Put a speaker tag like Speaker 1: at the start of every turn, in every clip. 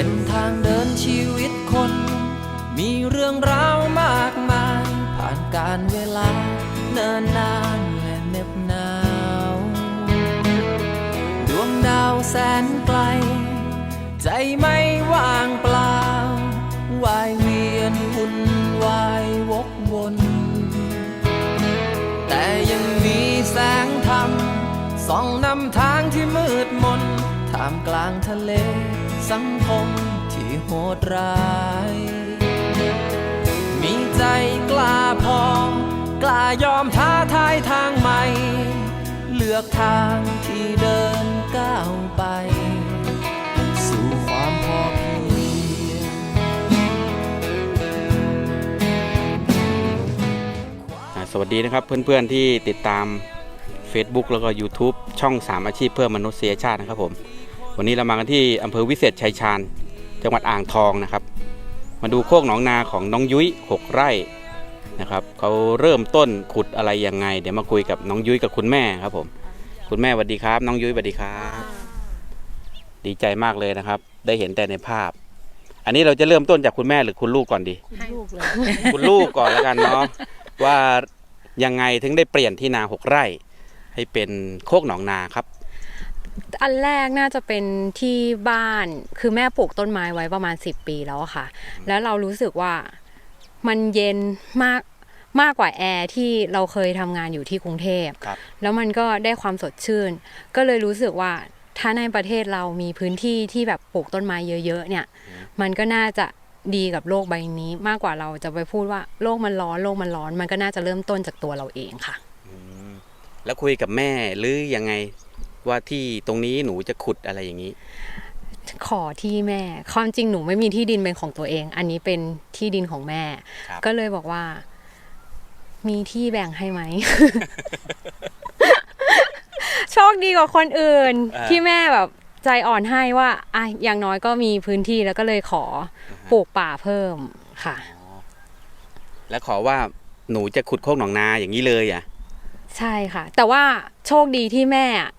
Speaker 1: ส้นทางเดินชีวิตคน มีเรื่องราวมากมาย ผ่านการเวลาเนิ่นนานและเน็บหนาว ดวงดาวแสนไกล ใจไม่ว่างเปล่าวายเวียนวุ่นวายวกวน แต่ยังมีแสงธรรมส่องนำทางที่มืดมนท่ามกลางทะเล สังคมที่โหดร้าย มีใจกล้าพอกล้ายอมท้าทายทางใหม่ เลือกทางที่เดินก้าวไป สู่ความพอเพียง
Speaker 2: อ่าสวัสดีนะครับเพื่อนๆที่ติดตาม Facebook แล้วก็ YouTube ช่อง 3 อาชีพเพื่อมนุษยชาตินะครับผม วันนี้เรามากันที่อำเภอวิเศษชัยชาญ จังหวัดอ่างทองนะครับ มาดูโคกหนองนาของน้องยุ้ย6 ไร่นะครับเขาเริ่มต้นขุดอะไรยังไง เดี๋ยวมาคุยกับน้องยุ้ยกับคุณแม่ครับผม คุณแม่สวัสดีครับ น้องยุ้ยสวัสดีครับ ดีใจมากเลยนะครับ ได้เห็นแต่ในภาพ อันนี้เราจะเริ่มต้นจากคุณแม่หรือคุณลูกก่อนดี
Speaker 3: คุณลูกเลย
Speaker 2: คุณลูกก่อนแล้วกันเนาะว่ายังไงถึงได้เปลี่ยนที่นาหกไร่ ให้เป็นโคกหนองนาครับ
Speaker 3: อันแรกน่าจะเป็นที่บ้านคือแม่ปลูกต้นไม้ไว้ประมาณ 10 ปีแล้วอะค่ะ แล้วเรารู้สึกว่ามันเย็นมากมากกว่าแอร์ที่เราเคยทำงานอยู่ที่กรุงเทพ
Speaker 2: ครับ
Speaker 3: แล้วมันก็ได้ความสดชื่น ก็เลยรู้สึกว่าถ้าในประเทศเรามีพื้นที่ที่แบบปลูกต้นไม้เยอะๆเนี่ย มันก็น่าจะดีกับโลกใบนี้ มากกว่าเราจะไปพูดว่าโลกมันร้อนโลกมันร้อน มันก็น่าจะเริ่มต้นจากตัวเราเองค่ะ
Speaker 2: แล้วคุยกับแม่หรือยังไง ว่าที่ตรงนี้หนูจะขุดอะไรอย่างนี้
Speaker 3: ขอที่แม่ ความจริงหนูไม่มีที่ดินเป็นของตัวเอง อันนี้เป็นที่ดินของแม่
Speaker 2: ครับ
Speaker 3: ก็เลยบอกว่า มีที่แบ่งให้ไหม โชคดีกว่าคนอื่น
Speaker 2: อ่า
Speaker 3: ที่แม่แบบใจอ่อนให้ว่าอะอย่างน้อยก็มีพื้นที่แล้วก็เลยขอปลูกป่าเพิ่มค่ะ
Speaker 2: แล้วขอว่าหนูจะขุดโคกหนองนาอย่างนี้เลยอะ
Speaker 3: ใช่ค่ะ แต่ว่าโชคดีที่แม่อะ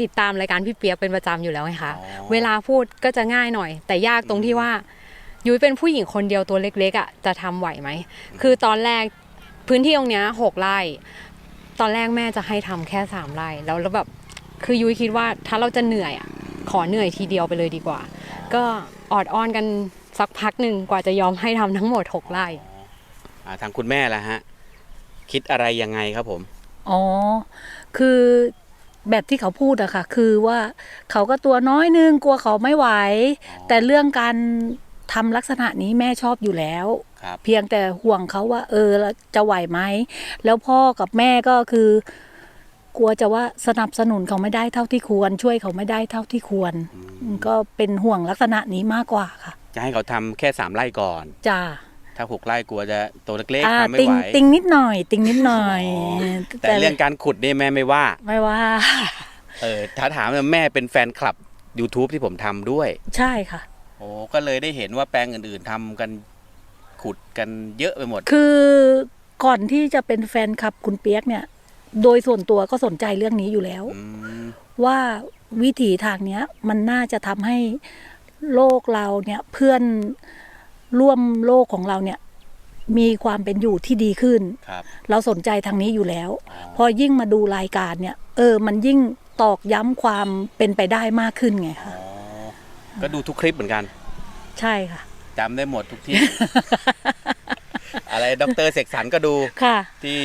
Speaker 3: ติดตามรายการพี่เปียกเป็นประจำอยู่แล้วไงคะ
Speaker 2: อ๋อ
Speaker 3: เวลาพูดก็จะง่ายหน่อย แต่ยากตรงที่ว่ายุ้ยเป็นผู้หญิงคนเดียวตัวเล็กๆอะจะทำไหวไหมคือตอนแรกพื้นที่ตรงเนี้ยหกไร่ตอนแรกแม่จะให้ทำแค่สามไร่แล้วแล้วแบบคือยุ้ยคิดว่าถ้าเราจะเหนื่อยอะขอเหนื่อยทีเดียวไปเลยดีกว่า ก็ออดอ้อนกันสักพักหนึ่งกว่าจะยอมให้ทำทั้งหมดหกไร่
Speaker 2: อ่าทางคุณแม่ละฮะ คิดอะไรยังไงครับผม
Speaker 4: อ๋อ คือ แบบที่เขาพูดอะค่ะ คือว่าเขาก็ตัวน้อยนึงกลัวเขาไม่ไหว แต่เรื่องการทำลักษณะนี้แม่ชอบอยู่แล้ว
Speaker 2: ครับ
Speaker 4: เพียงแต่ห่วงเขาว่า เออแล้วจะไหวไหม แล้วพ่อกับแม่ก็คือ กลัวจะว่าสนับสนุนเขาไม่ได้เท่าที่ควร ช่วยเขาไม่ได้เท่าที่ควร ก็เป็นห่วงลักษณะนี้มากกว่าค่ะ
Speaker 2: จะให้เขาทำแค่สามไร่ก่อน
Speaker 4: จ้า
Speaker 2: ถ้าหกไร่กลัวจะตัวเล็ก
Speaker 4: อ่า
Speaker 2: ๆทำไม่
Speaker 4: ติง
Speaker 2: ไหว
Speaker 4: ติงนิดหน่อย ติงนิดหน่อย
Speaker 2: อ๋อแต่เรื่องการขุดนี่แม่ไม่ว่า
Speaker 4: ไม่ว่า
Speaker 2: เออถ้าถามว่าแม่เป็นแฟนคลับ YouTube ที่ผมทำด้วย
Speaker 4: ใช่ค่ะ
Speaker 2: โอ้ก็เลยได้เห็นว่าแปลงอื่นๆทำกันขุดกันเยอะไปหมด
Speaker 4: คือก่อนที่จะเป็นแฟนคลับคุณเปียกเนี่ย โดยส่วนตัวก็สนใจเรื่องนี้อยู่แล้ว
Speaker 2: อืม
Speaker 4: ว่าวิถีทางเนี้ย มันน่าจะทำให้โลกเราเนี่ยเพื่อน ร่วมโลกของเราเนี่ยมีความเป็นอยู่ที่ดีขึ้น
Speaker 2: ครับ
Speaker 4: เราสนใจทางนี้อยู่แล้ว
Speaker 2: อ๋อ
Speaker 4: พอยิ่งมาดูรายการเนี่ย เออ มันยิ่งตอกย้ำความเป็นไปได้มากขึ้นไง
Speaker 2: อ๋
Speaker 4: คะ
Speaker 2: อก็ดูทุกคลิปเหมือนกัน
Speaker 4: ใช่ค่ะ
Speaker 2: จำได้หมดทุกที่ อะไรดรเสกสรรก็ดู
Speaker 4: ค่ะ
Speaker 2: ที่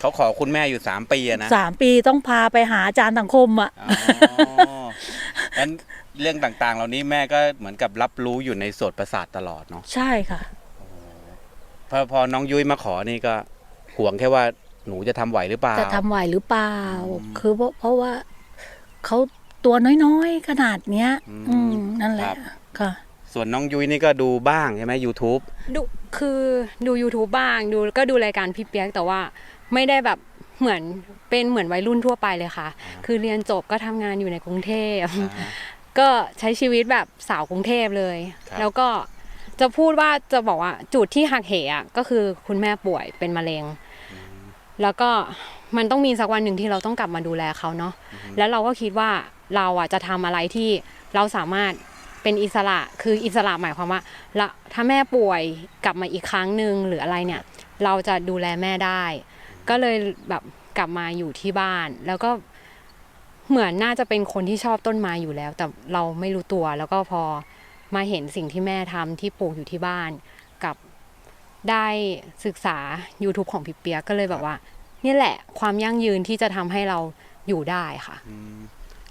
Speaker 2: เขาขอคุณแม่อยู่สามปีอะนะ
Speaker 4: สามปีต้องพาไปหาอาจารย์สังคมอะ
Speaker 2: อ๋องั้น เรื่องต่างๆ เหล่านี้แม่ก็เหมือนกับรับรู้อยู่ในโสตประสาทตลอดเนาะ
Speaker 4: ใช่ค่ะ
Speaker 2: พอพอน้องยุ้ยมาขอนี่ก็ห่วงแค่ว่าหนูจะทำไหวหรือเปล่า
Speaker 4: จะทำไหวหรือเปล่า
Speaker 2: อืม
Speaker 4: คือเพราะเพราะว่าเขาตัวน้อยๆ ขนาดเนี้ย
Speaker 2: อืม
Speaker 4: อืมนั่นแห
Speaker 2: ครั
Speaker 4: ละ
Speaker 2: บ
Speaker 4: ค่ะ
Speaker 2: ส่วนน้องยุ้ยนี่ก็ดูบ้างใช่ไหม YouTube
Speaker 3: ดูคือดู YouTube บ้างดูก็ดูรายการพี่เปียกแต่ว่าไม่ได้แบบเหมือนเป็นเหมือนวัยรุ่นทั่วไปเลยค่ะ คือเรียนจบก็ทำงานอยู่ในกรุงเทพ ก็ใช้ชีวิตแบบสาวกรุงเทพเลย
Speaker 2: ครับ
Speaker 3: แล้วก็จะพูดว่าจะบอกว่าจุดที่หักเหอะก็คือคุณแม่ป่วยเป็นมะเร็ง แล้วก็มันต้องมีสักวันหนึ่งที่เราต้องกลับมาดูแลเขาเนาะแล้วเราก็คิดว่าเราอะจะทำอะไรที่เราสามารถเป็นอิสระคืออิสระหมายความว่าละถ้าแม่ป่วยกลับมาอีกครั้งหนึ่งหรืออะไรเนี่ย เราจะดูแลแม่ได้ ก็เลยแบบกลับมาอยู่ที่บ้าน แล้วก็ เหมือนน่าจะเป็นคนที่ชอบต้นไม้อยู่แล้ว แต่เราไม่รู้ตัวแล้วก็พอมาเห็นสิ่งที่แม่ทำที่ปลูกอยู่ที่บ้าน กับได้ศึกษา YouTube ของพี่เปียกก็เลยแบบว่า นี่แหละความยั่งยืนที่จะทำให้เราอยู่ได้ค่ะ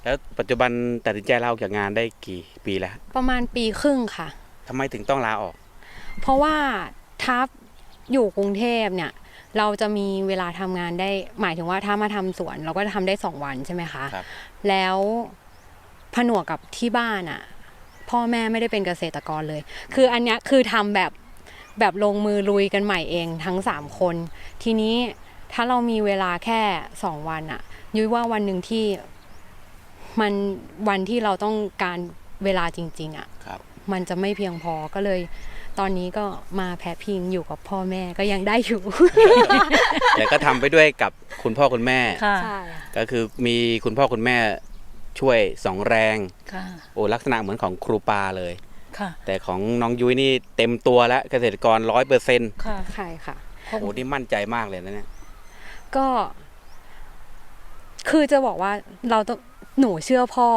Speaker 2: แล้วปัจจุบันตัดสินใจลาออกจากงานได้กี่ปีแล้ว
Speaker 3: ประมาณปีครึ่งค่ะ
Speaker 2: ทำไมถึงต้องลาออก
Speaker 3: เพราะว่าถ้าอยู่กรุงเทพเนี่ย เราจะมีเวลาทำงานได้หมายถึงว่าถ้ามาทำสวน เราก็จะทำได้สองวันใช่ไหมคะ
Speaker 2: ครับ
Speaker 3: แล้วผนวกกับที่บ้านอะ่ะ พ่อแม่ไม่ได้เป็นเกษตรกรเลย คืออันเนี้ยคือทำแบบแบบลงมือลุยกันใหม่เองทั้งสามคน ทีนี้ถ้าเรามีเวลาแค่สองวันอะ่ะ ยุ้ยว่าวันหนึ่งที่มันวันที่เราต้องการเวลาจริง ๆอะ่ะ
Speaker 2: ครับ
Speaker 3: มันจะไม่เพียงพอก็เลย ตอนนี้ก็มาแพะพิงอยู่กับพ่อแม่ก็ยังได้อยู่
Speaker 2: แต่ก็ทำไปด้วยกับคุณพ่อคุณแม่
Speaker 4: ค่ะ
Speaker 3: ใช่
Speaker 2: ก็คือมีคุณพ่อคุณแม่ช่วยสองแรง
Speaker 4: ค่ะ
Speaker 2: โอ้ลักษณะเหมือนของครูปาเลย
Speaker 4: ค่ะ
Speaker 2: แต่ของน้องยุ้ยนี่เต็มตัวแล้วเกษตรกรร้อยเปอร์เซ็นต์
Speaker 4: ค่ะ
Speaker 3: ใช่ค่ะ
Speaker 2: โอ้โหนี่มั่นใจมากเลยนะเนี่ย
Speaker 3: ก็ คือจะบอกว่าเราต้องหนูเชื่อพ่อ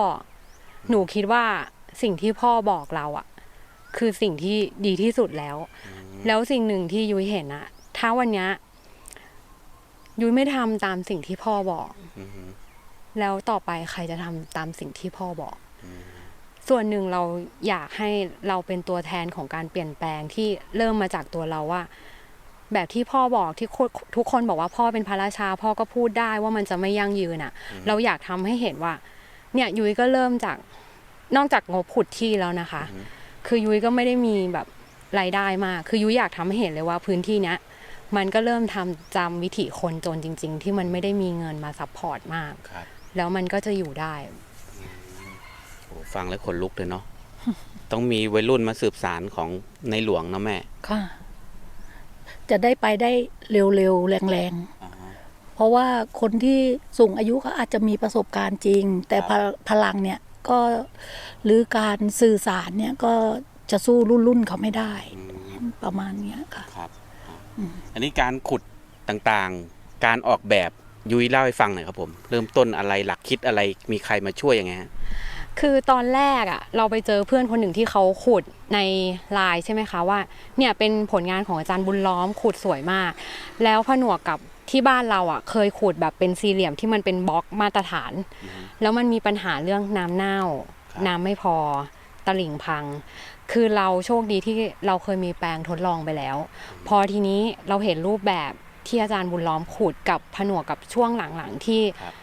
Speaker 3: หนูคิดว่าสิ่งที่พ่อบอกเราอะ คือสิ่งที่ดีที่สุดแล้ว แล้วสิ่งหนึ่งที่ยุ้ยเห็นอะถ้าวันเนี้ยยุ้ยไม่ทำตามสิ่งที่พ่อบอก
Speaker 2: อือฮึ
Speaker 3: แล้วต่อไปใครจะทำตามสิ่งที่พ่อบอก ส่วนหนึ่งเราอยากให้เราเป็นตัวแทนของการเปลี่ยนแปลงที่เริ่มมาจากตัวเราว่า แบบที่พ่อบอกที่คนทุกคนบอกว่าพ่อเป็นพระราชา พ่อก็พูดได้ว่ามันจะไม่ยั่งยืนอะ เราอยากทำให้เห็นว่า เนี่ยยุ้ยก็เริ่มจากนอกจากงบขุดที่แล้วนะคะ คือยุ้ยก็ไม่ได้มีแบบรายได้มาก คือยุ้ยอยากทำให้เห็นเลยว่าพื้นที่เนี้ยมันก็เริ่มทำจำวิถีคนจนจริง ๆ ที่มันไม่ได้มีเงินมาซัพพอร์ตมาก
Speaker 2: ครับ
Speaker 3: แล้วมันก็จะอยู่ได้
Speaker 2: โอ้ฟังแล้วขนลุกเลยเนาะต้องมีวัยรุ่นมาสืบสารของในหลวงเนาะแม่
Speaker 4: ค่ะ จะได้ไปได้เร็วๆ แรงๆ เพราะว่าคนที่สูงอายุเขาอาจจะมีประสบการณ์จริง แต่พลพลังเนี่ย ก็หรือการสื่อสารเนี่ยก็จะสู้รุ่นรุ่นๆเขาไม่ได้ประมาณเนี้ยค่ะ
Speaker 2: ครับ อันนี้การขุดต่างๆ การออกแบบยุ้ยเล่าให้ฟังหน่อยครับผม เริ่มต้นอะไรหลักคิดอะไรมีใครมาช่วยยังไงฮะ
Speaker 3: คือตอนแรกอะเราไปเจอเพื่อนคนหนึ่งที่เขาขุดในไลน์ใช่ไหมคะว่าเนี่ยเป็นผลงานของอาจารย์บุญล้อมขุดสวยมาก แล้วผนวกกับ ที่บ้านเราอะเคยขุดแบบเป็นสี่เหลี่ยมที่มันเป็นบล็อกมาตรฐาน แล้วมันมีปัญหาเรื่องน้ำเน่า
Speaker 2: ครับ
Speaker 3: น้ำไม่พอตลิ่งพัง คือเราโชคดีที่เราเคยมีแปลงทดลองไปแล้ว พอทีนี้เราเห็นรูปแบบที่อาจารย์บุญล้อมขุดกับผนวกกับช่วงหลังๆที่
Speaker 2: ครับ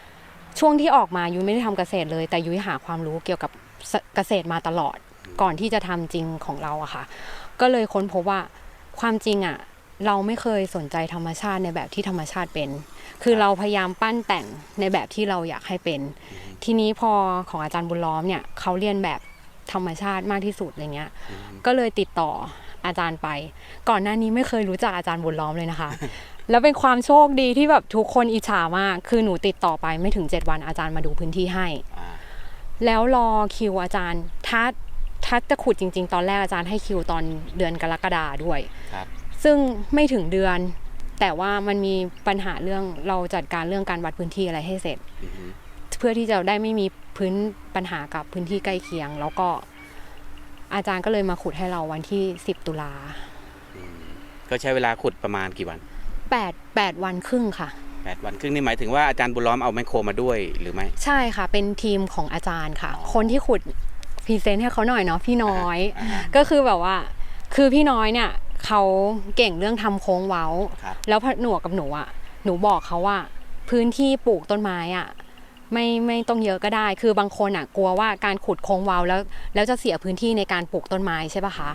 Speaker 3: ช่วงที่ออกมายุ้ยไม่ได้ทำเกษตรเลย แต่ยุ้ยหาความรู้เกี่ยวกับเสเกษตรมาตลอด ก่อนที่จะทำจริงของเราอะค่ะ ก็เลยค้นพบว่าความจริงอะ เราไม่เคยสนใจธรรมชาติในแบบที่ธรรมชาติเป็น คือเราพยายามปั้นแต่งในแบบที่เราอยากให้เป็น ทีนี้พอของอาจารย์บุญล้อมเนี่ยเขาเรียนแบบธรรมชาติมากที่สุดอะไรเงี้ย ก็เลยติดต่ออาจารย์ไป ก่อนหน้านี้ไม่เคยรู้จักอาจารย์บุญล้อมเลยนะคะ แล้วเป็นความโชคดีที่แบบทุกคนอิจฉามาก คือหนูติดต่อไปไม่ถึง 7 วันอาจารย์มาดูพื้นที่ให้
Speaker 2: อ่า
Speaker 3: แล้วรอคิวอาจารย์ถ้าถ้าจะขุดจริง ๆ ตอนแรกอาจารย์ให้คิวตอนเดือนกรกฎาด้วย
Speaker 2: ครับ
Speaker 3: ซึ่งไม่ถึงเดือน แต่ว่ามันมีปัญหาเรื่องเราจัดการเรื่องการวัดพื้นที่อะไรให้เสร็จ
Speaker 2: อือฮึ
Speaker 3: เพื่อที่จะได้ไม่มีพื้นปัญหากับพื้นที่ใกล้เคียง แล้วก็อาจารย์ก็เลยมาขุดให้เราวันที่ 10 ตุลา
Speaker 2: ก็ใช้เวลาขุดประมาณกี่วัน
Speaker 3: 8 8วันครึ่งค่ะ
Speaker 2: แปดวันครึ่งนี่หมายถึงว่าอาจารย์บุญล้อมเอาแมคโครมาด้วยหรือไม่
Speaker 3: ใช่ค่ะ เป็นทีมของอาจารย์ค่ะ
Speaker 2: อ๋อ
Speaker 3: คนที่ขุดพรีเซนต์ให้เขาหน่อยเนาะพี่น้อย
Speaker 2: อ่าฮะ
Speaker 3: ก็คือแบบว่า คือพี่น้อยเนี่ย เขาเก่งเรื่องทำโค้งเว้า
Speaker 2: ครับ
Speaker 3: แล้วพอหนวกกับหนูอะหนูบอกเขาว่า พื้นที่ปลูกต้นไม้อะไม่ไม่ต้องเยอะก็ได้ คือบางคนอะ กลัวว่าการขุดโค้งเว้าแล้ว แล้วจะเสียพื้นที่ในการปลูกต้นไม้ใช่ปะคะ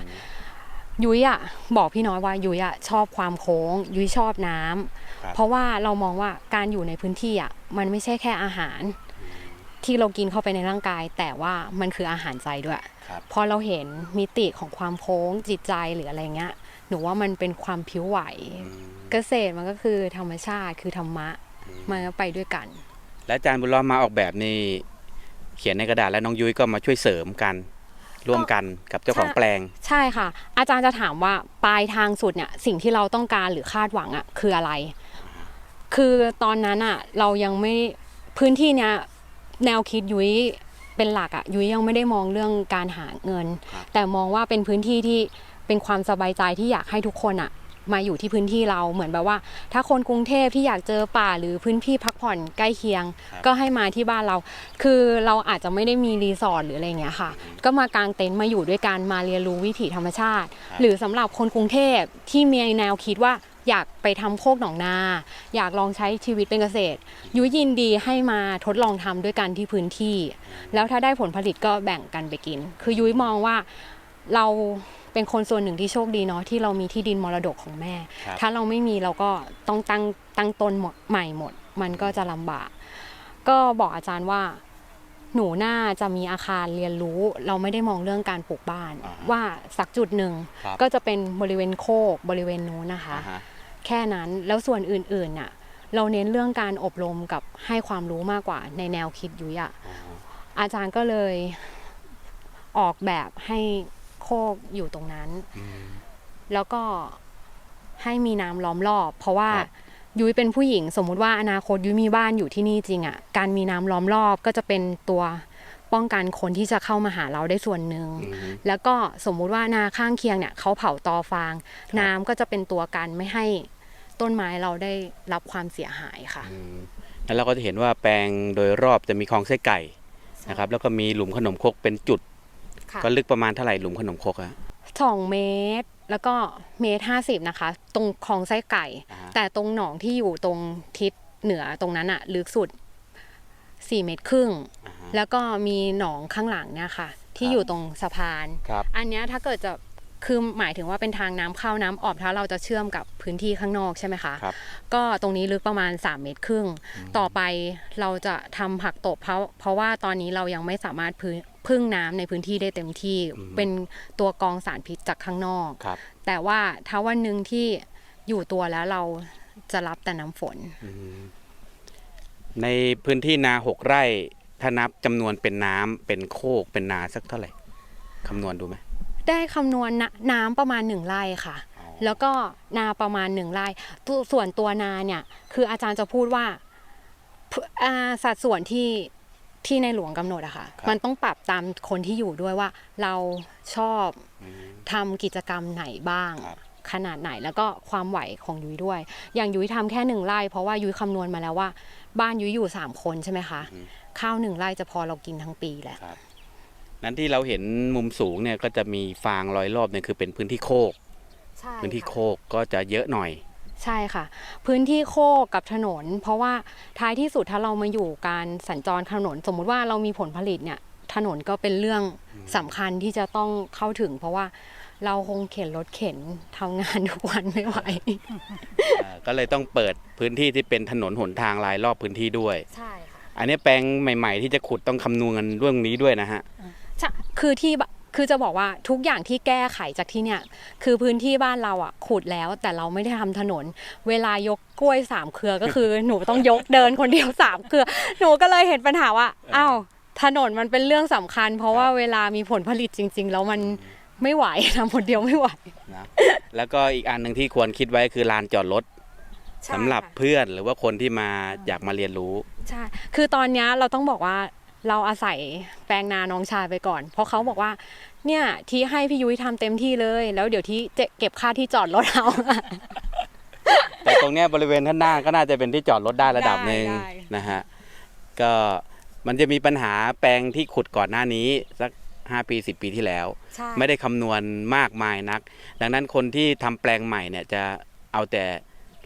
Speaker 3: ยุ้ยอะบอกพี่น้อยว่ายุ้ยอะชอบความโค้ง ยุ้ยชอบน้ำ
Speaker 2: ครับ
Speaker 3: เพราะว่าเรามองว่าการอยู่ในพื้นที่อะมันไม่ใช่แค่อาหาร ที่เรากินเข้าไปในร่างกาย แต่ว่ามันคืออาหารใจด้วย
Speaker 2: ครับ
Speaker 3: พอเราเห็นมิติของความโค้งจิตใจหรืออะไรเงี้ย หนูว่ามันเป็นความผิวไหว เกษตรมันก็คือธรรมชาติคือธรรมะมันก็ไปด้วยกัน
Speaker 2: และอาจารย์บุญล้อมมาออกแบบนี่เขียนในกระดาษแล้วน้องยุ้ยก็มาช่วยเสริมกันร่วมกันกับเจ้าของแปลง
Speaker 3: ใช่ค่ะ อาจารย์จะถามว่าปลายทางสุดเนี่ยสิ่งที่เราต้องการหรือคาดหวังอะคืออะไร คือตอนนั้นอะเรายังไม่พื้นที่เนี้ยแนวคิดยุ้ยเป็นหลักอะยุ้ยยังไม่ได้มองเรื่องการหาเงิน
Speaker 2: ครับ
Speaker 3: แต่มองว่าเป็นพื้นที่ที่ เป็นความสบายใจที่อยากให้ทุกคนอะมาอยู่ที่พื้นที่เราเหมือนแบบว่า ถ้าคนกรุงเทพที่อยากเจอป่าหรือพื้นที่พักผ่อนใกล้เคียง ก็ให้มาที่บ้านเรา คือเราอาจจะไม่ได้มีรีสอร์ทหรืออะไรเงี้ยค่ะ ก็มากางเต็นท์มาอยู่ด้วยกันมาเรียนรู้วิถีธรรมชาติ หรือสำหรับคนกรุงเทพที่มีแนวคิดว่าอยากไปทำโคกหนองนา อยากลองใช้ชีวิตเป็นเกษตร ยุยินดีให้มาทดลองทำด้วยกันที่พื้นที่ แล้วถ้าได้ผลผลิตก็แบ่งกันไปกิน คือยุ้ยมองว่าเรา เป็นคนส่วนหนึ่งที่โชคดีเนาะที่เรามีที่ดินมรดกของแม่
Speaker 2: ครับ
Speaker 3: ถ้าเราไม่มีเราก็ต้องตั้งตั้งต้นหมดใหม่หมด มันก็จะลำบาก ก็บอกอาจารย์ว่า หนูน่าจะมีอาคารเรียนรู้ เราไม่ได้มองเรื่องการปลูกบ้าน
Speaker 2: อ่าฮะ
Speaker 3: ว่าสักจุดหนึ่ง
Speaker 2: ครับ
Speaker 3: ก็จะเป็นบริเวณโคกบริเวณนู้นนะคะ
Speaker 2: อ่าฮะ
Speaker 3: แค่นั้นแล้วส่วนอื่นๆน่ะเราเน้นเรื่องการอบรมกับให้ความรู้มากกว่าในแนวคิดยุ้ยอะอาจารย์ก็เลยออกแบบให้ โคกอยู่ตรงนั้น
Speaker 2: อืม
Speaker 3: แล้วก็ให้มีน้ำล้อมรอบ เพราะว่า
Speaker 2: ครับ
Speaker 3: ยุ้ยเป็นผู้หญิง สมมุติว่าอนาคตยุ้ยมีบ้านอยู่ที่นี่จริงอะ่ะ การมีน้ำล้อมรอบก็จะเป็นตัวป้องกันคนที่จะเข้ามาหาเราได้ส่วนหนึ่ง
Speaker 2: อืม
Speaker 3: แล้วก็สมมุติว่านาข้างเคียงเนี่ยเขาเผาตอฟาง น้ำก็จะเป็นตัวกันไม่ให้ต้นไม้เราได้รับความเสียหายค่ะ
Speaker 2: อืมแล้วเราก็จะเห็นว่าแปลงโดยรอบจะมีคลองไส้ไก่นะครับ แล้วก็มีหลุมขนมครกเป็นจุด
Speaker 3: ค่ะ
Speaker 2: ก็ลึกประมาณเท่าไหร่หลุมขนมครกอะ
Speaker 3: สองเมตรแล้วก็เมตรห้าสิบนะคะ ตรงคลองไส้ไก่
Speaker 2: อ่าฮะ
Speaker 3: แต่ตรงหนองที่อยู่ตรงทิศเหนือตรงนั้นอะลึกสุดสี่เมตรครึ่ง
Speaker 2: อ่าฮะ
Speaker 3: แล้วก็มีหนองข้างหลังเนี่ยค่ะ ที่
Speaker 2: ครับ
Speaker 3: อยู่ตรงสะพาน
Speaker 2: ครับ
Speaker 3: อันเนี้ยถ้าเกิดจะ คือหมายถึงว่าเป็นทางน้ำเข้าน้ำออกถ้าเราจะเชื่อมกับพื้นที่ข้างนอกใช่ไหมคะ
Speaker 2: ครับ
Speaker 3: ก็ตรงนี้ลึกประมาณ 3 เมตรครึ่ง ต่อไปเราจะทำผักตบเพราะเพราะว่าตอนนี้เรายังไม่สามารถพึ่งพึ่งน้ำในพื้นที่ได้เต็มที่
Speaker 2: อืม
Speaker 3: เป็นตัวกรองสารพิษจากข้างนอก
Speaker 2: ครับ
Speaker 3: แต่ว่าถ้าวันหนึ่งที่อยู่ตัวแล้วเราจะรับแต่น้ำฝน
Speaker 2: อืมในพื้นที่นาหกไร่ถ้านับจำนวนเป็นน้ำเป็นโคกเป็นนาสักเท่าไหร่คำนวณดูไหม
Speaker 3: ได้คำนวณนน้ำประมาณหนึ่งไร่ค่ะ
Speaker 2: อ๋อ
Speaker 3: แล้วก็นาประมาณหนึ่งไร่ตัวส่วนตัวนาเนี่ยคืออาจารย์จะพูดว่าพอ่าสัดส่วนที่ที่ในหลวงกำหนดอะค่ะ มันต้องปรับตามคนที่อยู่ด้วยว่า เราชอบ
Speaker 2: อืม
Speaker 3: ทำกิจกรรมไหนบ้าง
Speaker 2: ครับ
Speaker 3: ขนาดไหนแล้วก็ความไหวของยุ้ยด้วย อย่างยุ้ยทำแค่หนึ่งไร่เพราะว่ายุ้ยคำนวณมาแล้วว่า บ้านยุ้ยอยู่สามคนใช่ไหมคะ
Speaker 2: อืม
Speaker 3: ข้าวหนึ่งไร่จะพอเรากินทั้งปีแหละ
Speaker 2: นั้นที่เราเห็นมุมสูงเนี่ยก็จะมีฟางร้อยรอบเนี่ยคือเป็นพื้นที่โคก
Speaker 3: ใช่
Speaker 2: พื้นที่โคกก็จะเยอะหน่อย
Speaker 3: ใช่ค่ะ พื้นที่โคกกับถนน เพราะว่าท้ายที่สุดถ้าเรามาอยู่การสัญจรถนน สมมุติว่าเรามีผลผลิตเนี่ยถนนก็เป็นเรื่องสำคัญที่จะต้องเข้าถึง เพราะว่าเราคงเข็นรถเข็นทำงานทุกวันไม่ไหว
Speaker 2: อ่าก็เลยต้องเปิดพื้นที่ที่เป็นถนนหนทางรายรอบพื้นที่ด้วย
Speaker 3: ใช่ค่ะ
Speaker 2: อันนี้แปลงใหม่ ๆ ที่จะขุดต้องคำนวณเรื่องนี้ด้วยนะฮะ
Speaker 3: ใช่ คือที่บคือจะบอกว่าทุกอย่างที่แก้ไขจากที่เนี่ย คือพื้นที่บ้านเราอะขุดแล้ว แต่เราไม่ได้ทำถนน เวลายกกล้วยสามเครือก็คือ หนูต้องยกเดินคนเดียวสามเครือ หนูก็เลยเห็นปัญหาว่าอ้าวถนนมันเป็นเรื่องสำคัญ เพราะว่าเวลามีผลผลิตจริง ๆ แล้วมันไม่ไหวทำคนเดียวไม่ไหว
Speaker 2: นะแล้วก็อีกอันหนึ่งที่ควรคิดไว้คือลานจอดรถสำหรับเพื่อนหรือว่าคนที่มาอยากมาเรียนรู้
Speaker 3: ใช่ คือตอนเนี้ยเราต้องบอกว่า เราอาศัยแปลงนาน้องชายไปก่อน เพราะเขาบอกว่าเนี่ยที่ให้พี่ยุ้ยทำเต็มที่เลย แล้วเดี๋ยวที่จะเก็บค่าที่จอดรถเอา
Speaker 2: แต่ตรงเนี้ยบริเวณข้างหน้าก็น่าจะเป็นที่จอดรถได้ระดับหนึ่ง
Speaker 3: ได้
Speaker 2: นะฮะก็มันจะมีปัญหาแปลงที่ขุดก่อนหน้านี้สัก5ปี 10 ปีที่แล้ว
Speaker 3: ใช่
Speaker 2: ไม่ได้คำนวณมากมายนัก ดังนั้นคนที่ทำแปลงใหม่เนี่ยจะเอาแต่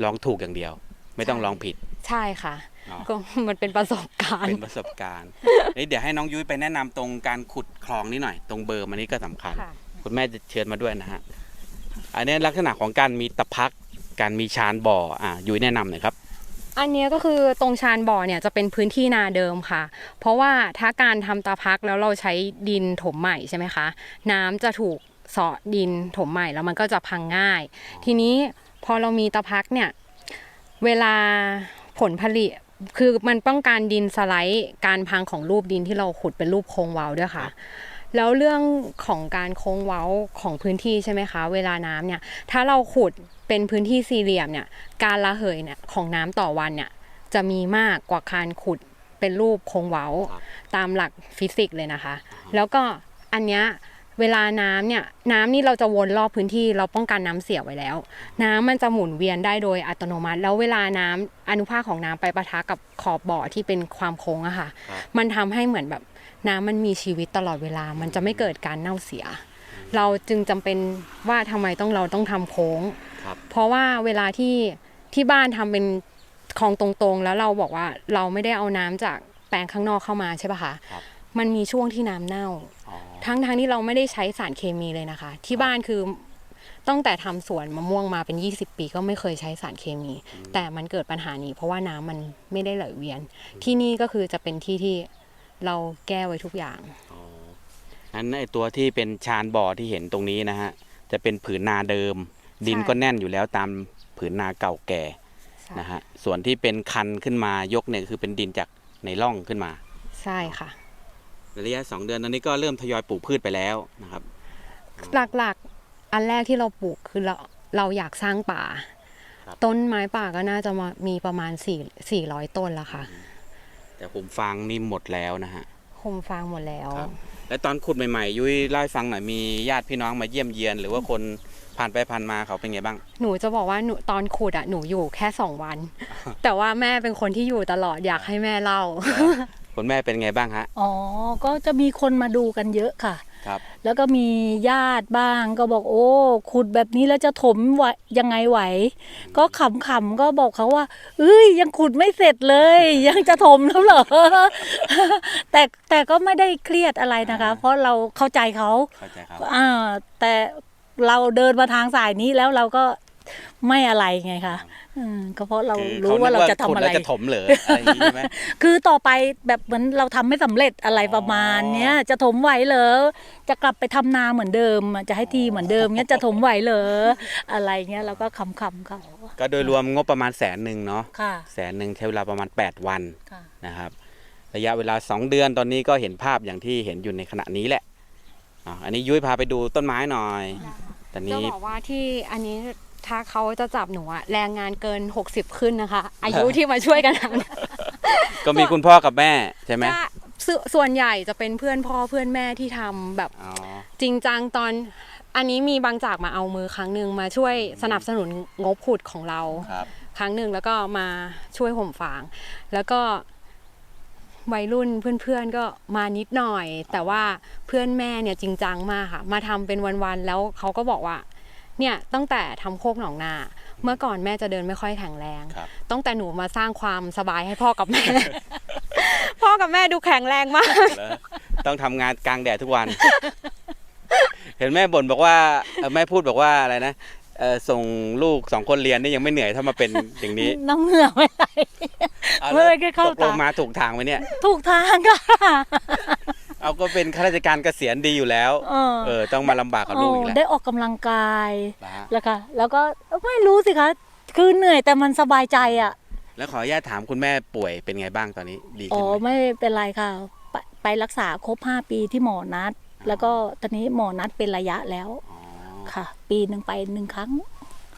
Speaker 2: ลองถูกอย่างเดียว ไม่ต้องลองผิด
Speaker 3: ใช่ค่ะ
Speaker 2: เนาะ
Speaker 3: ก็มันเป็นประสบการณ์
Speaker 2: เป็นประสบการณ์เอ้ยเดี๋ยวให้น้องยุ้ยไปแนะนำตรงการขุดคลองนี้หน่อย ตรงเบอร์มันนี้ก็สำคัญ
Speaker 3: ค่ะ
Speaker 2: คุณแม่จะเชิญมาด้วยนะฮะ อันนี้ลักษณะของการมีตะพัก การมีชานบ่อ อ่ายุ้ยแนะนำหน่อยครับ
Speaker 3: อันเนี้ยก็คือตรงชานบ่อเนี่ยจะเป็นพื้นที่นาเดิมค่ะ เพราะว่าถ้าการทำตาพักแล้วเราใช้ดินถมใหม่ใช่ไหมคะ น้ำจะถูกเสาะดินถมใหม่แล้วมันก็จะพังง่าย ทีนี้พอเรามีตาพักเนี่ยเวลาผลผลิต คือมันป้องกันดินสไลด์การพังของรูปดินที่เราขุดเป็นรูปโครงเว้าด้วยค่ะ แล้วเรื่องของการโค้งเว้าของพื้นที่ใช่ไหมคะ เวลาน้ำเนี่ย ถ้าเราขุดเป็นพื้นที่สี่เหลี่ยมเนี่ย การระเหยเนี่ยของน้ำต่อวันเนี่ยจะมีมากกว่าการขุดเป็นรูปโค้งเว้า
Speaker 2: ครับ
Speaker 3: ตามหลักฟิสิกส์เลยนะคะ แล้วก็อันเนี้ย เวลาน้ำเนี่ยน้ำนี่เราจะวนรอบพื้นที่เราป้องกันน้ำเสียไว้แล้ว น้ำมันจะหมุนเวียนได้โดยอัตโนมัติ แล้วเวลาน้ำอนุภาคของน้ำไปปะทะกับขอบบ่อที่เป็นความโค้งอะค่ะ
Speaker 2: ครับ
Speaker 3: มันทำให้เหมือนแบบน้ำมันมีชีวิตตลอดเวลา มันจะไม่เกิดการเน่าเสีย เราจึงจำเป็นว่าทำไมต้องเราต้องทำโค้ง
Speaker 2: ครับ
Speaker 3: เพราะว่าเวลาที่ที่บ้านทำเป็นคลองตรงๆ แล้วเราบอกว่าเราไม่ได้เอาน้ำจากแปลงข้างนอกเข้ามาใช่ปะคะ
Speaker 2: ครับ
Speaker 3: มันมีช่วงที่น้ำเน่า
Speaker 2: อ๋อ
Speaker 3: ทั้งทงๆที่เราไม่ได้ใช้สารเคมีเลยนะคะ ที่บ้านคือตั้งแต่ทำสวนมะม่วงมาเป็น 20 ปีก็ไม่เคยใช้สารเคมี แต่มันเกิดปัญหานี้ เพราะว่าน้ำมันไม่ได้ไหลเวียน ที่นี่ก็คือจะเป็นที่ที่เราแก้ไว้ทุกอย่าง
Speaker 2: อ๋ออันไอตัวที่เป็นชานบ่อที่เห็นตรงนี้นะฮะจะเป็นผืนนาเดิม ดิน
Speaker 3: ใช่
Speaker 2: ก็แน่นอยู่แล้วตามผืนนาเก่าแก่นะฮะส่วนที่เป็นคันขึ้นมายกเนี่ยคือเป็นดินจากในร่องขึ้นมา
Speaker 3: ใช่ค่ะ
Speaker 2: ระยะสองเดือนตอนนี้ก็เริ่มทยอยปลูกพืชไปแล้วนะครับ
Speaker 3: หลักๆอันแรกที่เราปลูกคือเราเราอยากสร้างป่า
Speaker 2: ครับ
Speaker 3: ต้นไม้ป่าก็น่าจะมามีประมาณ4 400 ต้นแล้วค่ะ
Speaker 2: แต่ผมฟังนี่หมดแล้วนะฮะ
Speaker 3: คุมฟางหมดแล้ว
Speaker 2: ครับ แล้วตอนขุดใหม่ๆ ยุ้ยเล่าให้ฟังหน่อยมีญาติพี่น้องมาเยี่ยมเยียน หรือว่าคนผ่านไปผ่านมาเขาเป็นไงบ้าง
Speaker 3: หนูจะบอกว่าหนูตอนขุดอะหนูอยู่แค่สองวัน แต่ว่าแม่เป็นคนที่อยู่ตลอดอยากให้แม่เล่า
Speaker 2: คุณแม่เป็นไงบ้างฮะ
Speaker 4: อ๋อ ก็จะมีคนมาดูกันเยอะค่ะ
Speaker 2: ครับ
Speaker 4: แล้วก็มีญาติบ้างก็บอกโอ้ ขุดแบบนี้แล้วจะถมไหวยังไงไหว ก็ขำๆก็บอกเขาว่า เอ้ยยังขุดไม่เสร็จเลย ยังจะถมแล้วเหรอ แต่แต่ก็ไม่ได้เครียดอะไรนะคะเพราะเราเข้าใจเขา
Speaker 2: เข้าใจครับ
Speaker 4: อ่าแต่เราเดินมาทางสายนี้แล้วเราก็ไม่อะไรไงคะอืม ก็เพราะเรา
Speaker 2: คือ
Speaker 4: รู้ว่าเราจะทำ
Speaker 2: ขุด
Speaker 4: อะ
Speaker 2: แล้
Speaker 4: ไร
Speaker 2: วจะถมเหรออะไรอย่างนี้ใช่ไหม
Speaker 4: คือต่อไปแบบเหมือนเราทำไม่สำเร็จอะไรประมาณเนี้ยจะถมไหวเหรอจะกลับไปทำนาเหมือนเดิมอะจะให้ทีเหมือนเดิมเนี้ยจะถมไหวเหรออะไรเงี้ยเราก็ขำๆเขา
Speaker 2: ก็โดยรวมงบประมาณแสนหนึ่งเนาะ
Speaker 4: ค่ะ
Speaker 2: แสนหนึ่งใช้เวลาประมาณ 8 วัน
Speaker 4: ค่ะ
Speaker 2: นะครับ ระยะเวลา 2 เดือนตอนนี้ก็เห็นภาพอย่างที่เห็นอยู่ในขณะนี้แหละอะอันนี้ยุ้ยพาไปดูต้นไม้หน่อยตอน
Speaker 3: จะ
Speaker 2: นี้
Speaker 3: บอกว่าที่อันนี้ ถ้าเขาจะจับหนูอะแรงงานเกิน 60 ขึ้นนะคะ อายุที่มาช่วยกันทำ
Speaker 2: ก็มีคุณพ่อกับแม่ใช่ไหม
Speaker 3: จะสส่วนใหญ่จะเป็นเพื่อนพ่อเพื่อนแม่ที่ทำแบบ
Speaker 2: อ๋อ
Speaker 3: จริงจังตอนอันนี้มีบางจากมาเอามือครั้งหนึ่งมาช่วยสนับสนุนงบขุดของเรา
Speaker 2: ครับ
Speaker 3: ครั้งหนึ่งแล้วก็มาช่วยห่มฟาง แล้วก็วัยรุ่นเพื่อนๆก็มานิดหน่อย แต่ว่าเพื่อนแม่เนี่ยจริงจังมากค่ะ มาทำเป็นวันๆแล้วเขาก็บอกว่า เนี่ยตั้งแต่ทำโคกหนองนา เมื่อก่อนแม่จะเดินไม่ค่อยแข็งแรง
Speaker 2: ครับ
Speaker 3: ตั้งแต่หนูมาสร้างความสบายให้พ่อกับแม่ พ่อกับแม่ดูแข็งแรงมาก
Speaker 2: แล้วต้องทำงานกลางแดดทุกวัน เห็นแม่บ่นบอกว่าเอ่อแม่พูดบอกว่าอะไรนะเอ่อส่งลูกสองคนเรียนนี่ยังไม่เหนื่อยถ้ามาเป็นอย่างนี้
Speaker 4: น้ำเหงื่อไม่ไหล
Speaker 2: อา
Speaker 4: เฮ้ยก็เข้า
Speaker 2: ตกลง
Speaker 4: ตาม
Speaker 2: มาถูกทางไหมเนี่ย
Speaker 4: ถูกทางค่ะ
Speaker 2: เอาก็เป็นข้าราชการเกษียณดีอยู่แล้ว
Speaker 4: เออ
Speaker 2: เออ ต้องมาลำบากกับลูกอีกแล้ว
Speaker 4: ได้ออกกำลังกาย
Speaker 2: นะฮะ
Speaker 4: แล้วค่ะแล้วก็ไม่รู้สิคะคือเหนื่อยแต่มันสบายใจอะ
Speaker 2: แล้วขออนุญาตถามคุณแม่ป่วยเป็นไงบ้างตอนนี้ ดี
Speaker 4: อ๋
Speaker 2: ขึ้
Speaker 4: อน
Speaker 2: ไหม
Speaker 4: ไม่เป็นไรค่ะ ไปไปรักษาครบ 5 ปีที่หมอนัด แล้วก็ตอนนี้หมอนัดเป็นระยะแล้ว
Speaker 2: อ๋อ
Speaker 4: ค่ะ ปีหนึ่งไปหนึ่งครั้ง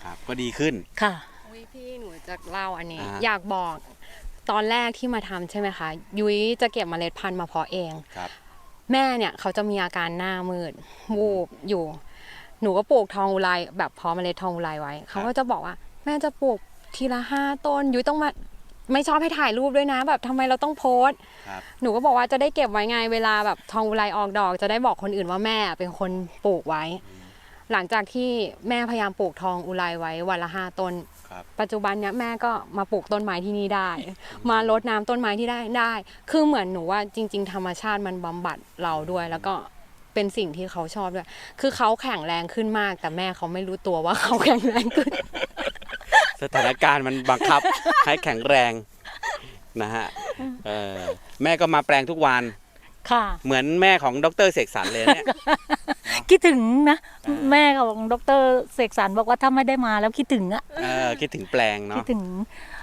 Speaker 2: ครับ ก็ดีขึ้น
Speaker 4: ค่ะ
Speaker 3: อุ๊ยพี่หนูจะเล่าอันนี้
Speaker 2: อ่า
Speaker 3: อยากบอกตอนแรกที่มาทำใช่ไหมคะ ยุ้ยจะเก็บเมล็ดพันธุ์มาเพาะเอง
Speaker 2: ครับ
Speaker 3: แม่เนี่ยเขาจะมีอาการหน้ามืดวูบอยู่ หนูก็ปลูกทองอุไรแบบเพาะเมล็ดทองอุไรไว้ เขาก็จะบอกว่า แม่จะปลูกทีละห้าต้นยุ้ยต้องมาไม่ชอบให้ถ่ายรูปด้วยนะ แบบทำไมเราต้องโพสต์
Speaker 2: ครับ
Speaker 3: หนูก็บอกว่าจะได้เก็บไว้ไงเวลาแบบทองอุไรออกดอก จะได้บอกคนอื่นว่าแม่เป็นคนปลูกไว้ หลังจากที่แม่พยายามปลูกทองอุไรไว้วันละห้าต้น
Speaker 2: ครับ
Speaker 3: ปัจจุบันเนี้ยแม่ก็มาปลูกต้นไม้ที่นี่ได้ มารดน้ำต้นไม้ที่ได้ได้ คือเหมือนหนูว่าจริง ๆ ธรรมชาติมันบำบัดเราด้วย แล้วก็เป็นสิ่งที่เขาชอบด้วย คือเขาแข็งแรงขึ้นมาก แต่แม่เขาไม่รู้ตัวว่าเขาแข็งแรงขึ้น
Speaker 2: สถานการณ์มันบังคับ ให้แข็งแรงนะฮะเออแม่ก็มาแปลงทุกวัน
Speaker 4: ค่ะ
Speaker 2: เหมือนแม่ของดรเสกสรรเลยเนี่ย
Speaker 4: คิดถึงนะ
Speaker 2: อ่า
Speaker 4: แม่ของดรเสกสรรบอกว่าถ้าไม่ได้มาแล้วคิดถึงอะ
Speaker 2: เออคิดถึงแปลง
Speaker 4: คิด
Speaker 2: เนาะ
Speaker 4: ถึง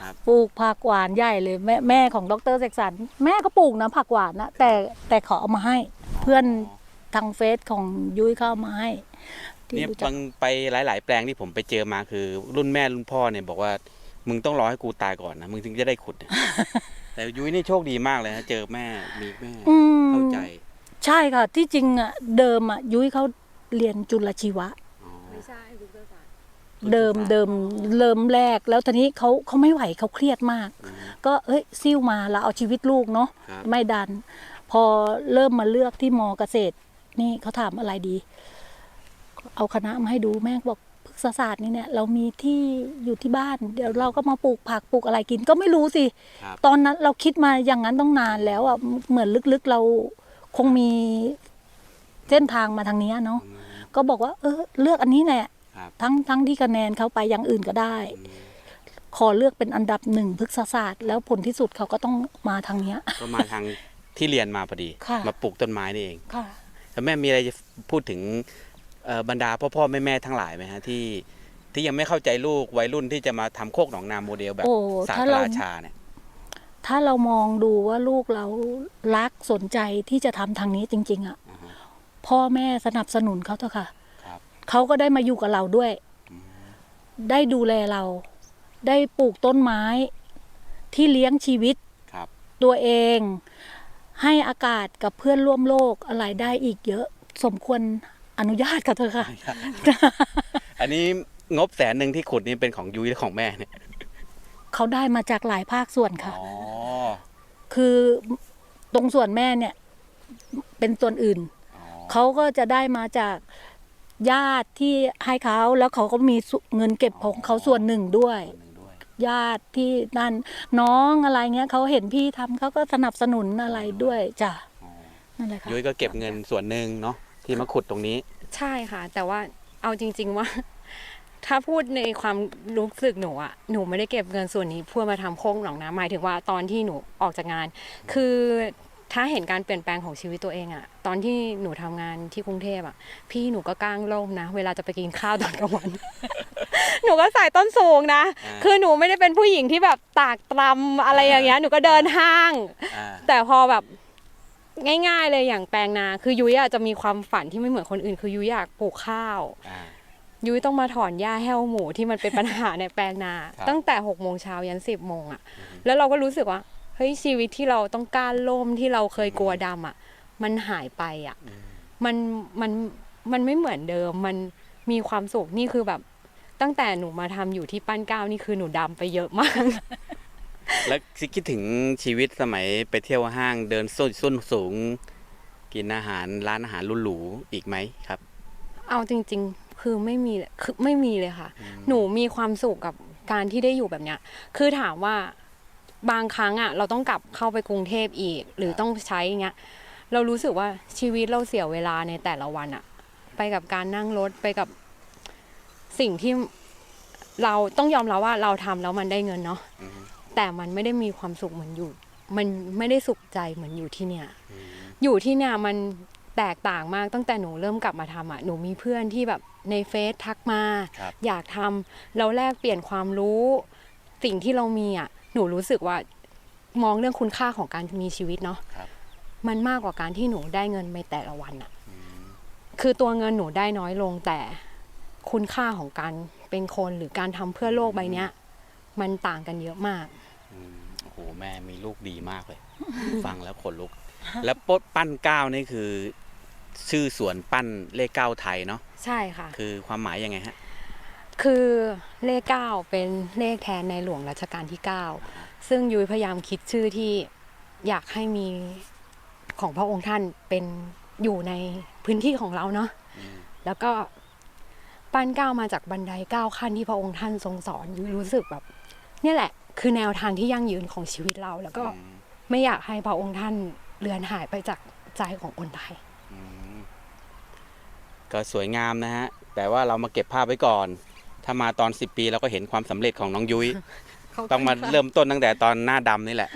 Speaker 2: ครับ
Speaker 4: ปลูกผักหวานใหญ่เลยแม่แม่ของดรเสกสรรแม่ก็ปลูกนะผักหวานนะแต่แต่ขอเอามาให้ เพื่อนทางเฟซของยุ้ยเข้ามาให้ ที่
Speaker 2: เนี่ย
Speaker 4: รู้จั
Speaker 2: บากงไปหลาย ๆ แปลงที่ผมไปเจอมาคือ รุ่นแม่รุ่นพ่อเนี่ยบอกว่า มึงต้องรอให้กูตายก่อนนะมึงถึงจะได้ขุดเนี่ย แต่ยุ้ยนี่โชคดีมากเลยนะเจอแม่มีแม่
Speaker 4: อืม
Speaker 2: เข้าใจ
Speaker 4: ใช่ค่ะ ที่จริงอะเดิมอะยุ้ยเขาเรียนจุลชีวะ
Speaker 2: อ๋อ
Speaker 3: ไม่ใช่วิทยาศาสตร์
Speaker 4: เดิมเดิมเริ่มแรกแล้วทีนี้เขาเขาไม่ไหวเขาเครียดมาก
Speaker 2: อืม
Speaker 4: ก็เอ้ยซิ่วมาเราเอาชีวิตลูกเนาะ
Speaker 2: ครับ
Speaker 4: ไม่ดัน พอเริ่มมาเลือกที่มอเกษตร นี่เขาถามอะไรดี เอาคณะมาให้ดูแม่บอกพฤ กษศาสตร์นี่เนี่ยเรามีที่อยู่ที่บ้าน เดี๋ยวเราก็มาปลูกผักปลูกอะไรกินก็ไม่รู้สิ
Speaker 2: ครับ
Speaker 4: ตอนนั้นเราคิดมาอย่างนั้นต้องนานแล้วอะเหมือนลึกๆเราคงมีเส้นทางมาทางเนี้ยเนาะ
Speaker 2: อืม
Speaker 4: ก็บอกว่า เออ เลือกอันนี้แหละ
Speaker 2: ครับ
Speaker 4: ทั้งทั้งที่คะแนนเขาไปอย่างอื่นก็ได้
Speaker 2: อืม
Speaker 4: ขอเลือกเป็นอันดับหนึ่งพฤกษศาสตร์ แล้วผลที่สุดเขาก็ต้องมาทางเนี้ย
Speaker 2: ก็มาทางที่เรียนมาพอดี
Speaker 4: ค่ะ
Speaker 2: มาปลูกต้นไม้นี่เอง
Speaker 4: ค่ะ
Speaker 2: แล้วแม่มีอะไรจะพูดถึงเอ่อ บรรดาพ่อพ่อแม่แม่ทั้งหลายไหมฮะที่ที่ยังไม่เข้าใจลูกวัยรุ่นที่จะมาทำโคกหนองนาโมเดลแบบ
Speaker 4: โอ้
Speaker 2: ศาสต
Speaker 4: ถ้า
Speaker 2: ร์
Speaker 4: เรา
Speaker 2: ราชาเนี่ย
Speaker 4: ถ้าเรามองดูว่าลูกเรารักสนใจที่จะทำทางนี้จริง ๆอะ
Speaker 2: อือฮึ
Speaker 4: พ่อแม่สนับสนุนเขาเถอะค่ะ
Speaker 2: ครับ
Speaker 4: เขาก็ได้มาอยู่กับเราด้วย
Speaker 2: อืม
Speaker 4: ได้ดูแลเรา ได้ปลูกต้นไม้ที่เลี้ยงชีวิต
Speaker 2: ครับ
Speaker 4: ตัวเอง ให้อากาศกับเพื่อนร่วมโลกอะไรได้อีกเยอะ สมควร อนุญาตกับเธอค่ะ
Speaker 2: อันนี้งบแสนหนึ่งที่ขุดนี่เป็นของยุ้ยและของแม่เนี่ย
Speaker 4: เขาได้มาจากหลายภาคส่วนค่ะ
Speaker 2: อ๋อ
Speaker 4: คือตรงส่วนแม่เนี่ย เป็นส่วนอื่น
Speaker 2: อ๋อ
Speaker 4: เขาก็จะได้มาจากญาติที่ให้เขาแล้วเขาก็มีส่วนเงินเก็บของเขาส่วนหนึ่งด้วย
Speaker 2: ส่วนหนึ่งด้วย
Speaker 4: ญาติที่นั่นน้องอะไรเงี้ยเขาเห็นพี่ทำเขาก็สนับสนุนอะไรด้วยจ้ะ
Speaker 2: อ๋อ
Speaker 4: นั่นแหละค่ะ
Speaker 2: ยุ้ยก็เก็บเงินส่วนหนึ่งเนาะ ที่มาขุดตรงนี้
Speaker 3: ใช่ค่ะ แต่ว่าเอาจริง ๆว่า ถ้าพูดในความรู้สึกหนูอะหนูไม่ได้เก็บเงินส่วนนี้เพื่อมาทำโค้งหรอกนะหมายถึงว่าตอนที่หนูออกจากงาน คือถ้าเห็นการเปลี่ยนแปลงของชีวิตตัวเองอะตอนที่หนูทำงานที่กรุงเทพอะพี่หนูก็กางร่มนะ เวลาจะไปกินข้าวตอนกลางวัน หนูก็ใส่ต้นสูงนะ
Speaker 2: อ่า
Speaker 3: คือหนูไม่ได้เป็นผู้หญิงที่แบบตากตรำอะไรอย่างเงี้ยหนูก็เดินห้าง
Speaker 2: อ่า
Speaker 3: แต่พอแบบ ง่ายๆเลยอย่างแปลงนาคือยุ้ยอะจะมีความฝันที่ไม่เหมือนคนอื่น คือยุ้ยอยากปลูกข้าว
Speaker 2: อ่า
Speaker 3: ยุ้ยต้องมาถอนหญ้าแห้วหมูที่มันเป็นปัญหา ในแปลงนา
Speaker 2: ครับ
Speaker 3: ตั้งแต่หกโมงเช้ายันสิบโมงอะแล้วเราก็รู้สึกว่าเฮ้ยชีวิตที่เราต้องการล่มที่เราเคยกลัวดำอะมันหายไปอะ
Speaker 2: อืม
Speaker 3: มันมันมันไม่เหมือนเดิม มันมีความสุขนี่คือแบบ ตั้งแต่หนูมาทำอยู่ที่ปั้นเกล้านี่คือหนูดำไปเยอะมาก
Speaker 2: แล้วคิดถึงชีวิตสมัยไปเที่ยวห้างเดินส้นส้นสูง กินอาหารร้านอาหารหรูๆอีกไหมครับ
Speaker 3: เอาจริง ๆ คือไม่มีคือไม่มีเลยค่ะ หนูมีความสุขกับการที่ได้อยู่แบบเนี้ย คือถามว่าบางครั้งอะเราต้องกลับเข้าไปกรุงเทพอีก หรือต้องใช้อย่างเงี้ยเรารู้สึกว่าชีวิตเราเสียเวลาในแต่ละวันอะไปกับการนั่งรถไปกับสิ่งที่เราต้องยอมรับว่าเราทำแล้วมันได้เงินเนาะ แต่มันไม่ได้มีความสุขเหมือนอยู่ มันไม่ได้สุขใจเหมือนอยู่ที่เนี่ย
Speaker 2: อืม
Speaker 3: อยู่ที่เนี่ยมันแตกต่างมากตั้งแต่หนูเริ่มกลับมาทำอะหนูมีเพื่อนที่แบบในเฟซทักมา
Speaker 2: ครับ
Speaker 3: อยากทำเราแลกเปลี่ยนความรู้ สิ่งที่เรามีอะหนูรู้สึกว่ามองเรื่องคุณค่าของการมีชีวิตเนาะ
Speaker 2: ครับ
Speaker 3: มันมากกว่าการที่หนูได้เงินในแต่ละวันอะ
Speaker 2: อืม
Speaker 3: คือตัวเงินหนูได้น้อยลงแต่คุณค่าของการเป็นคนหรือการทำเพื่อโลกใบเนี้ย มันต่างกันเยอะมาก
Speaker 2: อืม โอ้โหแม่มีลูกดีมากเลย ฟังแล้วขนลุก แล้วป๊ดปั้นเก้านี่คือ ชื่อสวนปั้นเลขเก้าไทยเนาะ
Speaker 3: ใช่ค่ะ
Speaker 2: คือความหมายยังไงฮะ
Speaker 3: คือเลขเก้าเป็นเลขแทนในหลวงรัชกาลที่9ซึ่งยุ้ยพยายามคิดชื่อที่อยากให้มีของพระองค์ท่านเป็นอยู่ในพื้นที่ของเราเนาะ
Speaker 2: อืม
Speaker 3: แล้วก็ปั้นเก้ามาจากบันไดเก้าขั้นที่พระองค์ท่านทรงสอนยุ้ยรู้สึกแบบ เนี่ยแหละ คือแนวทางที่ยั่งยืนของชีวิตเรา แล้วก็
Speaker 2: อืม
Speaker 3: ไม่อยากให้พระองค์ท่านเลือนหายไปจากใจของคนไทย
Speaker 2: อืมก็สวยงามนะฮะ แต่ว่าเรามาเก็บภาพไว้ก่อน ถ้ามาตอน 10 ปีเราก็เห็นความสำเร็จของน้องยุ้ย ต้องมาเริ่มต้นตั้งแต่ตอนหน้าดำนี่แหละ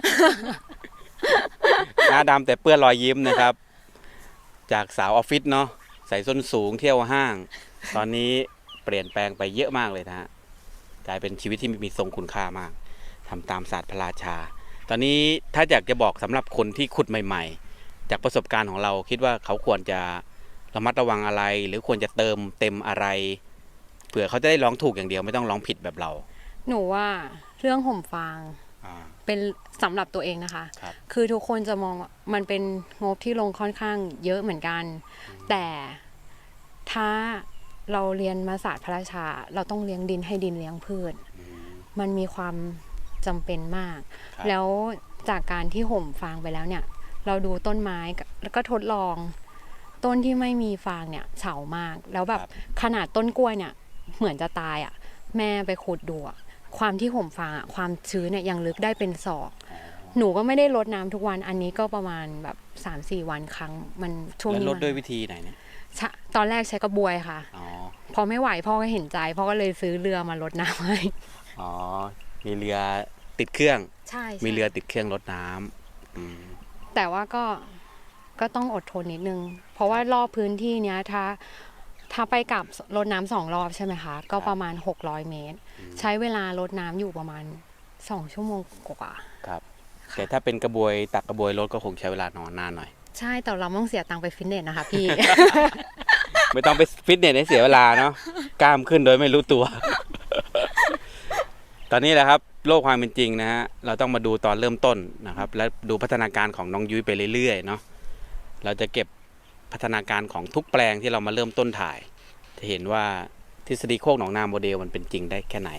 Speaker 2: หน้าดำแต่เปื้อนรอยยิ้มนะครับ จากสาวออฟฟิศเนาะ ใส่ส้นสูงเที่ยวห้าง ตอนนี้เปลี่ยนแปลงไปเยอะมากเลยนะฮะ กลายเป็นชีวิตที่มีทรงคุณค่ามาก ทำตามศาสตร์พระราชา ตอนนี้ถ้าอยากจะบอกสำหรับคนที่ขุดใหม่ ๆ จากประสบการณ์ของเราคิดว่าเขาควรจะระมัดระวังอะไร หรือควรจะเติมเต็มอะไรเผื่อเขาจะได้ร้องถูกอย่างเดียวไม่ต้องร้องผิดแบบเรา
Speaker 3: หนูว่าเรื่องห่มฟาง
Speaker 2: อ่า
Speaker 3: เป็นสำหรับตัวเองนะคะ
Speaker 2: ครับ
Speaker 3: คือทุกคนจะมองว่ามันเป็นงบที่ลงค่อนข้างเยอะเหมือนกัน แต่ถ้าเราเรียนมาศาสตร์พระราชา เราต้องเลี้ยงดินให้ดินเลี้ยงพืช
Speaker 2: อืม
Speaker 3: มันมีความ จำเป็นมาก
Speaker 2: ครับ
Speaker 3: แล้วจากการที่ห่มฟางไปแล้วเนี่ย เราดูต้นไม้กับแล้วก็ทดลอง ต้นที่ไม่มีฟางเนี่ยเฉามาก แล้วแบบขนาดต้นกล้วยเนี่ย เหมือนจะตายอะ่ะ แม่ไปขุดดูอะความที่ห่มฟางอะความชื้นเนี่ยยังลึกได้เป็นศอกหนูก็ไม่ได้ลดน้ำทุกวันอันนี้ก็ประมาณแบบสามสี่วันครั้ง มันช่วง
Speaker 2: แล้ว
Speaker 3: นี้
Speaker 2: ลด
Speaker 3: มัน
Speaker 2: ด้วยวิธีไหนเนี่ย
Speaker 3: ใช่ตอนแรกใช้กระบวยค่ะ
Speaker 2: อ๋อ
Speaker 3: พอไม่ไหวพ่อก็เห็นใจพ่อก็เลยซื้อเรือมาลดน้ำให้
Speaker 2: อ๋อ มีเรือติดเครื่อง
Speaker 3: ใช่
Speaker 2: มีเรือติดเครื่องรดน้ำอืม
Speaker 3: แต่ว่าก็ก็ต้องอดทนนิดนึง เพราะว่ารอบพื้นที่เนี้ยถ้าถ้าไปกลับรดน้ำสองรอบใช่ไหมคะ ก็ประมาณ 600 เมตร ใช้เวลารดน้ำอยู่ประมาณ2ชั่วโมงกว่า
Speaker 2: ครับ แต่ถ้าเป็นกระบวยตักกระบวยรถก็คงใช้เวลานอนนานหน่อย
Speaker 3: ๆใช่แต่เราต้องเสียตังค์ไปฟิตเนสนะคะพี่
Speaker 2: ไม่ต้องไปฟิตเนสให้เสียเวลาเนาะกล้ามขึ้นโดยไม่รู้ตัว ตอนนี้แหละครับโลกความเป็นจริงนะฮะเราต้องมาดูตอนเริ่มต้นนะครับ และดูพัฒนาการของน้องยุ้ยไปเรื่อยๆเนาะเราจะเก็บพัฒนาการของทุกแปลงที่เรามาเริ่มต้นถ่าย จะเห็นว่าทฤษฎีโคกหนองนาโมเดลมันเป็นจริงได้แค่ไหน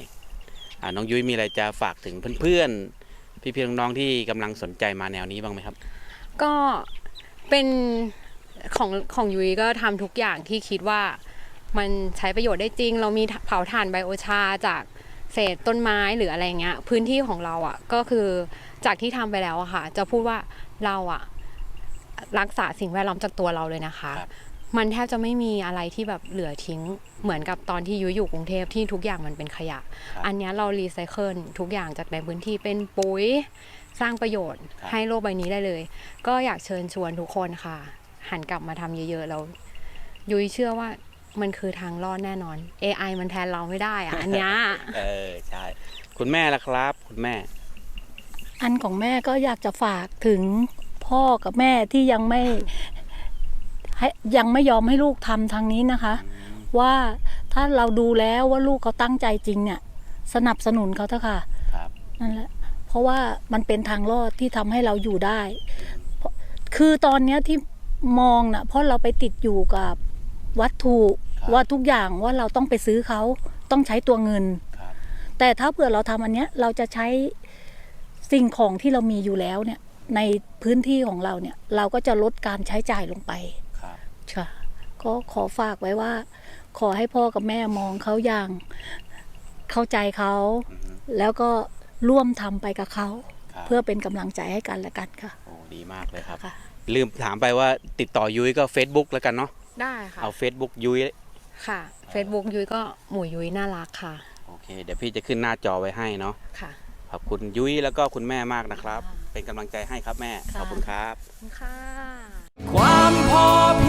Speaker 2: อ่าน้องยุ้ยมีอะไรจะฝากถึงเพื่อนๆพี่ๆน้องๆที่กำลังสนใจมาแนวนี้บ้างไหมครับ
Speaker 3: ก็เป็นของของยุ้ยก็ทำทุกอย่างที่คิดว่ามันใช้ประโยชน์ได้จริง เรามีเผาถ่านไบโอชาจาก เศษต้นไม้หรืออะไรเงี้ยพื้นที่ของเราอะ่ะก็คือจากที่ทำไปแล้วอะค่ะ จะพูดว่าเราอะรักษาสิ่งแวดล้อมจากตัวเราเลยนะคะ
Speaker 2: ครับ
Speaker 3: มันแทบจะไม่มีอะไรที่แบบเหลือทิ้งเหมือนกับตอนที่ยุ้ยอยู่กรุงเทพที่ทุกอย่างมันเป็นขยะ
Speaker 2: ครับ
Speaker 3: อันเนี้ยเรารีไซเคิลทุกอย่างจากในพื้นที่เป็นปุ๋ยสร้างประโยชน์
Speaker 2: ครับ
Speaker 3: ให้โลกใบนี้ได้เลย ก็อยากเชิญชวนทุกคนค่ะ หันกลับมาทำเยอะๆแล้วยุ้ยเชื่อว่า มันคือทางรอดแน่นอน AI มันแทนเราไม่ได้อะอันเนี้ย
Speaker 2: เออใช่คุณแม่ล่ะครับ คุณแม่
Speaker 4: อันของแม่ก็อยากจะฝากถึงพ่อกับแม่ที่ยังไม่ให้ยังไม่ยอมให้ลูกทำทางนี้นะคะ ว่าถ้าเราดูแล้วว่าลูกเขาตั้งใจจริงเนี่ย สนับสนุนเขาเถอะค่ะ
Speaker 2: ครับ
Speaker 4: นั่นแหละ เพราะว่ามันเป็นทางรอดที่ทำให้เราอยู่ได้เพราะคือตอนเนี้ยที่มองนะ่ะเพราะเราไปติดอยู่กับ วัตถุ
Speaker 2: ครับ
Speaker 4: ว่าทุกอย่างว่าเราต้องไปซื้อเขาต้องใช้ตัวเงิน
Speaker 2: ครับ
Speaker 4: แต่ถ้าเผื่อเราทำอันเนี้ยเราจะใช้สิ่งของที่เรามีอยู่แล้วเนี่ยในพื้นที่ของเราเนี่ยเราก็จะลดการใช้จ่ายลงไป
Speaker 2: ครับ
Speaker 4: ค่ะก็ขอฝากไว้ว่า ขอให้พ่อกับแม่มองเขาอย่างเข้าใจเขา
Speaker 2: อือฮึ
Speaker 4: แล้วก็ร่วมทำไปกับเขา
Speaker 2: ครับ
Speaker 4: เพื่อเป็นกำลังใจให้กันและกันค่ะ
Speaker 2: โอ้ดีมากเลยครับ
Speaker 4: ค่ะ
Speaker 2: ลืมถามไปว่าติดต่อยุ้ยก็ Facebook แล้วกันเนาะ
Speaker 3: ได้ค่ะ
Speaker 2: เอา Facebook ยุ้ย
Speaker 3: ค่ะ Facebook ยุ้ยก็หมูยุ้ยน่ารักค่ะ
Speaker 2: โอเค เดี๋ยวพี่จะขึ้นหน้าจอไว้ให้เนาะ
Speaker 3: ค่ะ
Speaker 2: ขอบคุณยุ้ยแล้วก็คุณแม่มากนะครับ เป็นกำลังใจให้ครับแม่
Speaker 4: ค่ะ
Speaker 2: ขอบคุณครับ
Speaker 3: ค่ะ
Speaker 1: ความพอเพีย